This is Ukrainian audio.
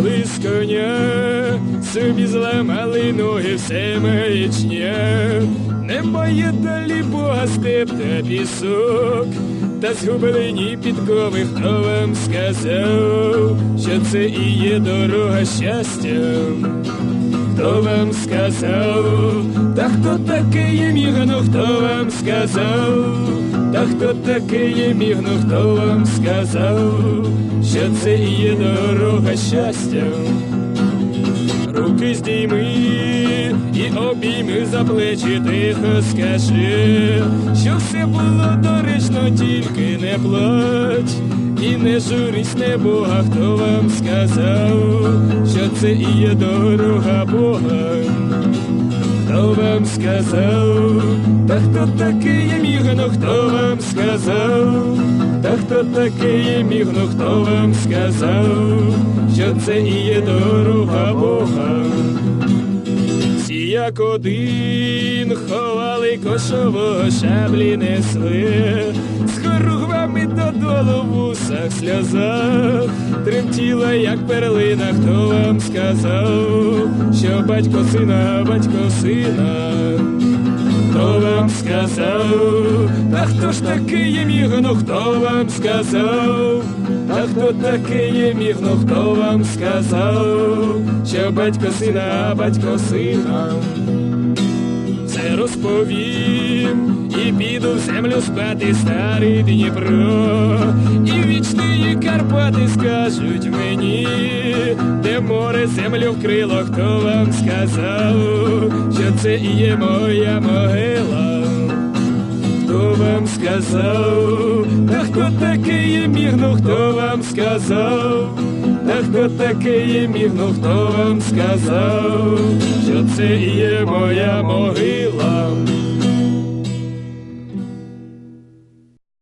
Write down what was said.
зіскали з коня, собі зламали ноги все маячня. Немає далі Бога степ та пісок, та згубили ні підкови, хто вам сказав, що це і є дорога щастя. Хто вам сказав, та хто такий є мігно, хто вам сказав, та хто такий є мігно, хто вам сказав, що це і є дорога щастя. Руки здійми і обійми за плечі тихо скажи, що все було доречно, тільки не плач, і не журись не Бога, хто вам сказав, що це і є дорога Бога. Хто вам сказав, хто такий є мігно, хто вам сказав, та хто такий є мігно, хто вам сказав, що це і є дорога Бога. Всі як один ховали кошового шаблі несли, з хоругвами додолу в усах сльозах, тремтіла, як перлина, хто вам сказав, що батько сина, батько сина. Хто вам сказав, та хто ж такий є мігно, хто вам сказав, та хто такий є мігно, хто вам сказав, що батько сина, батько сина. Це розповім і піду в землю спати старий Дніпро, і вічні Карпати скажуть мені, де море землю вкрило, хто вам сказав, що це і є моя могила. Хто вам сказав, та хто такий є мігно, хто вам сказав, та хто такий є мігно, хто вам сказав, що це і є моя могила.